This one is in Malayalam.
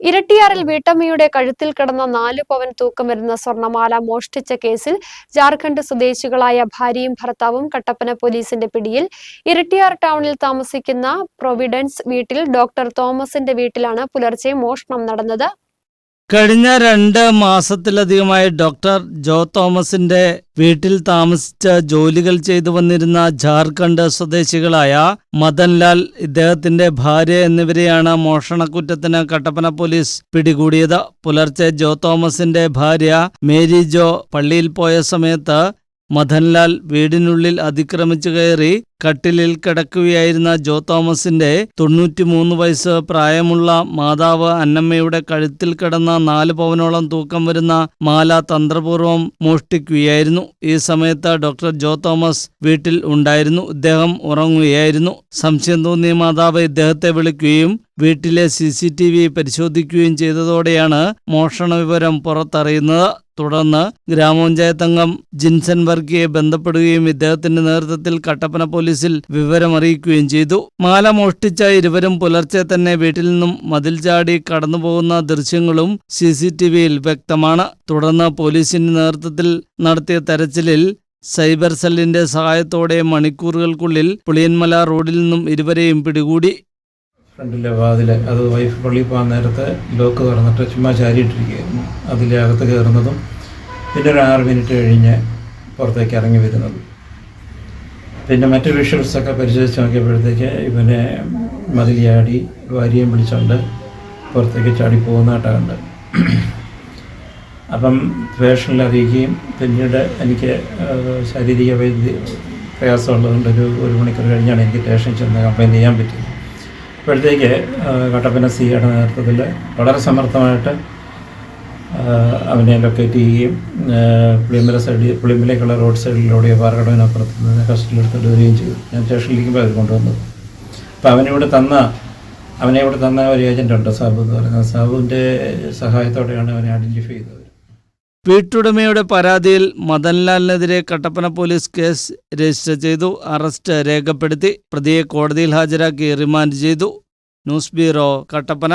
ഇരട്ടിയാറിൽ വീട്ടമ്മയുടെ കഴുത്തിൽ കിടന്ന നാലു പവൻ തൂക്കം വരുന്ന സ്വർണമാല മോഷ്ടിച്ച കേസിൽ ജാർഖണ്ഡ് സ്വദേശികളായ ഭാര്യയും ഭർത്താവും കട്ടപ്പന പോലീസിന്റെ പിടിയിൽ ഇരട്ടിയാർ ടൗണിൽ താമസിക്കുന്ന പ്രൊവിഡൻസ് വീട്ടിൽ ഡോക്ടർ തോമസിന്റെ വീട്ടിലാണ് പുലർച്ചെ മോഷണം നടന്നത്. കഴിഞ്ഞ രണ്ട് മാസത്തിലധികമായി ഡോക്ടർ ജോ തോമസിന്റെ വീട്ടിൽ താമസിച്ച് ജോലികൾ ചെയ്തു വന്നിരുന്ന ജാർഖണ്ഡ് സ്വദേശികളായ മദൻലാൽ ഇദ്ദേഹത്തിന്റെ ഭാര്യ എന്നിവരെയാണ് മോഷണക്കുറ്റത്തിന് കട്ടപ്പന പോലീസ് പിടികൂടിയത്. പുലർച്ചെ ജോ തോമസിന്റെ ഭാര്യ മേരി ജോ പള്ളിയിൽ പോയ സമയത്ത് മദൻലാൽ വീടിനുള്ളിൽ അതിക്രമിച്ചു കയറി കട്ടിലിൽ കിടക്കുകയായിരുന്ന ജോ തോമസിന്റെ തൊണ്ണൂറ്റിമൂന്ന് വയസ്സ് പ്രായമുള്ള മാതാവ് അന്നമ്മയുടെ കഴുത്തിൽ കിടന്ന നാല് പവനോളം തൂക്കം വരുന്ന മാല തന്ത്രപൂർവം മോഷ്ടിക്കുകയായിരുന്നു. ഈ സമയത്ത് ഡോക്ടർ ജോ തോമസ് വീട്ടിൽ ഉണ്ടായിരുന്നു. ഇദ്ദേഹം ഉറങ്ങുകയായിരുന്നു. സംശയം തോന്നിയ മാതാവ് ഇദ്ദേഹത്തെ വിളിക്കുകയും വീട്ടിലെ സി പരിശോധിക്കുകയും ചെയ്തതോടെയാണ് മോഷണ വിവരം പുറത്തറിയുന്നത്. തുടർന്ന് ഗ്രാമപഞ്ചായത്ത് അംഗം ജിൻസൺ വർഗിയെ ബന്ധപ്പെടുകയും ഇദ്ദേഹത്തിന്റെ നേതൃത്വത്തിൽ കട്ടപ്പന പോലീസിൽ വിവരമറിയിക്കുകയും ചെയ്തു. മാല മോഷ്ടിച്ച ഇരുവരും പുലർച്ചെ തന്നെ വീട്ടിൽ നിന്നും മതിൽ ചാടി കടന്നുപോകുന്ന ദൃശ്യങ്ങളും സി സി ടി വിയിൽ വ്യക്തമാണ്. തുടർന്ന് പോലീസിന്റെ നേതൃത്വത്തിൽ നടത്തിയ തെരച്ചിലിൽ സൈബർ സെല്ലിന്റെ സഹായത്തോടെ മണിക്കൂറുകൾക്കുള്ളിൽ പുളിയന്മല റോഡിൽ നിന്നും ഇരുവരെയും പിടികൂടി. ഫ്രണ്ടിലെ വാതിൽ അത് വൈഫ് പള്ളിയിൽ പോകാൻ നേരത്തെ ലോക്ക് തുറന്നിട്ട് ചുമ്മാ ചാരിയിട്ടിരിക്കുകയായിരുന്നു. അതിലെ അകത്ത് കയറുന്നതും പിന്നെ ഒരു ആറ് മിനിറ്റ് കഴിഞ്ഞ് പുറത്തേക്ക് ഇറങ്ങി വരുന്നത്. പിന്നെ മറ്റു വിഷ്വൽസൊക്കെ പരിശോധിച്ച് നോക്കിയപ്പോഴത്തേക്ക് ഇവനെ മതിലിയാടി വാരിയും പിടിച്ചുകൊണ്ട് പുറത്തേക്ക് ചാടി പോകുന്നതായിട്ടാണ് കണ്ട് അപ്പം പേഷനിൽ അറിയിക്കുകയും പിന്നീട് എനിക്ക് ശാരീരിക വൈദ്യുതി പ്രയാസമുള്ളതുകൊണ്ട് ഒരു ഒരു മണിക്കൂർ കഴിഞ്ഞാണ് എനിക്ക് സ്റ്റേഷനിൽ ചെന്ന് കംപ്ലയിന്റ് ചെയ്യാൻ പറ്റിയത്. അപ്പോഴത്തേക്ക് കട്ടപ്പന സിയുടെ നേതൃത്വത്തിൽ വളരെ സമർത്ഥമായിട്ട് അവനെ ലൊക്കേറ്റ് ചെയ്യുകയും പുളിമല സൈഡിൽ പുളിയമ്പലേക്കുള്ള റോഡ് സൈഡിലൂടെ പാറകടവിനപ്പുറത്ത് നിന്ന് കസ്റ്റഡിയിലെടുത്തിട്ട് വരികയും ചെയ്തു. ഞാൻ സ്റ്റേഷനിലേക്ക് അവർ കൊണ്ടുവന്നത് അപ്പോൾ അവനിവിടെ തന്ന അവനെ ഇവിടെ തന്ന ഒരു ഏജന്റ് ഉണ്ട് സാബു എന്ന് പറയുന്നത് സാബുവിന്റെ സഹായത്തോടെയാണ് അവനെ ഐഡന്റിഫൈ ചെയ്തത്. വീട്ടുടമയുടെ പരാതിയിൽ മദൻലാലിനെതിരെ കട്ടപ്പന പോലീസ് കേസ് രജിസ്റ്റർ ചെയ്തു. അറസ്റ്റ് രേഖപ്പെടുത്തി പ്രതിയെ കോടതിയിൽ ഹാജരാക്കി റിമാൻഡ് ചെയ്തു. News bureau Kattappana.